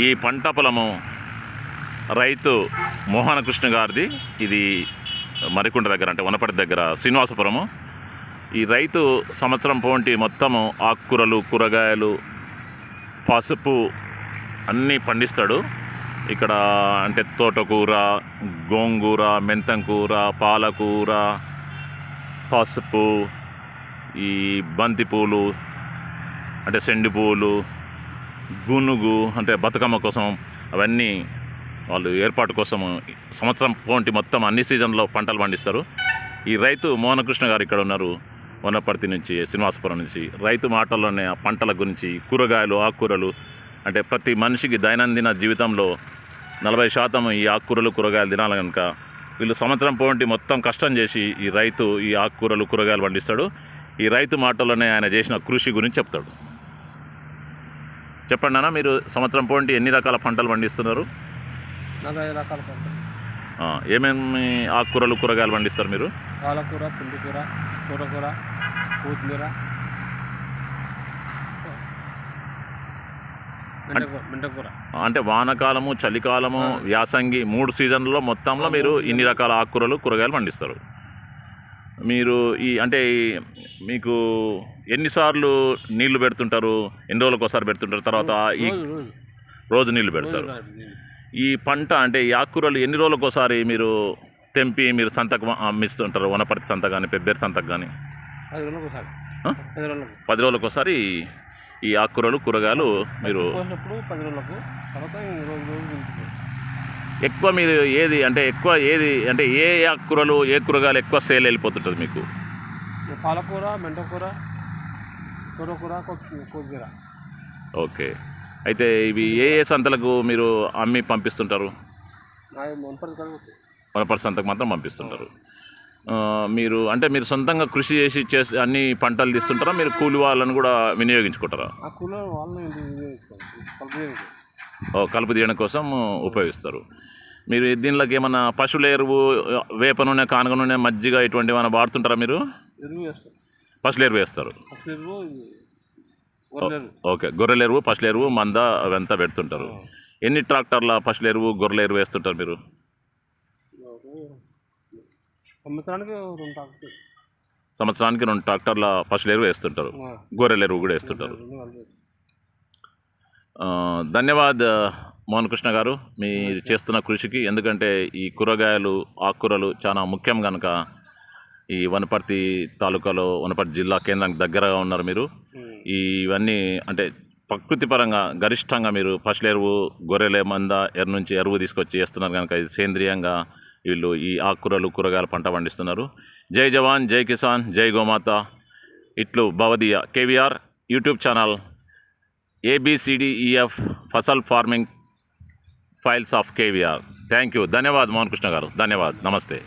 ఈ పంట పొలము రైతు మోహనకృష్ణ గారిది. ఇది మరికుంట దగ్గర అంటే వనపటి దగ్గర శ్రీనివాసపురము. ఈ రైతు సంవత్సరం పోంటి మొత్తము ఆకుకూరలు కూరగాయలు పసుపు అన్నీ పండిస్తాడు. ఇక్కడ అంటే తోటకూర గోంగూర మెంతంకూర పాలకూర పసుపు ఈ బంతి పూలు అంటే సెండు పూలు గునుగు అంటే బతుకమ్మ కోసం అవన్నీ వాళ్ళు ఏర్పాటు కోసం సంవత్సరం పోంటి మొత్తం అన్ని సీజన్లో పంటలు పండిస్తారు. ఈ రైతు మోహనకృష్ణ గారు ఇక్కడ ఉన్నారు. వనపర్తి నుంచి శ్రీనివాసపురం నుంచి. రైతు మాటల్లోనే ఆ పంటల గురించి కూరగాయలు ఆకుకూరలు అంటే ప్రతి మనిషికి దైనందిన జీవితంలో నలభై శాతం ఈ ఆకుకూరలు కూరగాయలు తినాలి కనుక వీళ్ళు సంవత్సరం పోంటి మొత్తం కష్టం చేసి ఈ రైతు ఈ ఆకుకూరలు కూరగాయలు పండిస్తాడు. ఈ రైతు మాటల్లోనే ఆయన చేసిన కృషి గురించి చెప్తాడు. చెప్పండి అన్న మీరు సంవత్సరం పోంటి ఎన్ని రకాల పంటలు పండిస్తున్నారు? రకాల పంటలు. ఏమేమి ఆకుకూరలు కూరగాయలు పండిస్తారు మీరు? పాలకూర పుండికూర తోటకూర కొత్తిమీర అంటే వానకాలము చలికాలము యాసంగి మూడు సీజన్లలో మొత్తంలో మీరు ఇన్ని రకాల ఆకుకూరలు కూరగాయలు పండిస్తారు. మీరు ఈ అంటే మీకు ఎన్నిసార్లు నీళ్ళు పెడుతుంటారు? ఎన్ని రోజులకు ఒకసారి పెడుతుంటారు? తర్వాత ఈ రోజు నీళ్ళు పెడతారు. ఈ పంట అంటే ఈ ఆకుకూరలు ఎన్ని రోజులకు ఒకసారి మీరు తెంపి మీరు సంతకు అమ్మిస్తుంటారు? వనపర్తి సంత కానీ పెబ్బేరు సంతకు కానీ పది రోజులకు. ఒకసారి ఈ ఆకుకూరలు కూరగాయలు మీరు ఎక్కువ మీరు ఏది అంటే ఎక్కువ ఏది అంటే ఏ ఆకుకూరలు ఏ కూరగాయలు ఎక్కువ సేల్ వెళ్ళిపోతుంటుంది మీకు? పాలకూర మెంటకూర కొత్తి- కొత్తిమీర ఓకే. అయితే ఇవి ఏ ఏ సంతలకు మీరు అమ్మి పంపిస్తుంటారు? వనపర్తి సంతకు. మాత్రం పంపిస్తుంటారు. మీరు అంటే మీరు సొంతంగా కృషి చేసి చేసి అన్ని పంటలు తీస్తుంటారా? మీరు కూలి వాళ్ళని కూడా వినియోగించుకుంటారా? కలుపు తీయడం కోసం ఉపయోగిస్తారు. మీరు దీనిలోకి ఏమన్నా పశువుల ఎరువు వేప నూనె కానుగ నూనె మజ్జిగ ఇటువంటి ఏమైనా వాడుతుంటారా మీరు? పశువుల ఎరువు వేస్తారు. ఓకే. గొర్రెల ఎరువు పశువుల ఎరువు మంద అవంతా పెడుతుంటారు. ఎన్ని ట్రాక్టర్ల పశువుల ఎరువు గొర్రెల ఎరువు వేస్తుంటారు మీరు? సంవత్సరానికి రెండు ట్రాక్టర్ల. పశువుల ఎరువు వేస్తుంటారు. గొర్రెల ఎరువు కూడా వేస్తుంటారు. ధన్యవాద్ మోహన్ కృష్ణ గారు మీరు చేస్తున్న కృషికి ఎందుకంటే ఈ కూరగాయలు ఆకుకూరలు చాలా ముఖ్యం కనుక ఈ వనపర్తి తాలూకాలో వనపర్తి జిల్లా కేంద్రానికి దగ్గరగా ఉన్నారు మీరు. ఈ ఇవన్నీ అంటే ప్రకృతి పరంగా గరిష్టంగా మీరు పశువుల ఎరువు గొర్రెల మంద ఎర్ర నుంచి ఎరువు తీసుకొచ్చి చేస్తున్నారు కనుక ఇది సేంద్రియంగా వీళ్ళు ఈ ఆకుకూరలు కూరగాయల పంట పండిస్తున్నారు. జై జవాన్ జై కిసాన్ జై గోమాత. ఇట్లు భవదీయ KVR YouTube channel A B C D E F Fasal farming files of KVR. Thank you ధన్యవాద్ Mohan Krishna గారు. ధన్యవాద్. నమస్తే.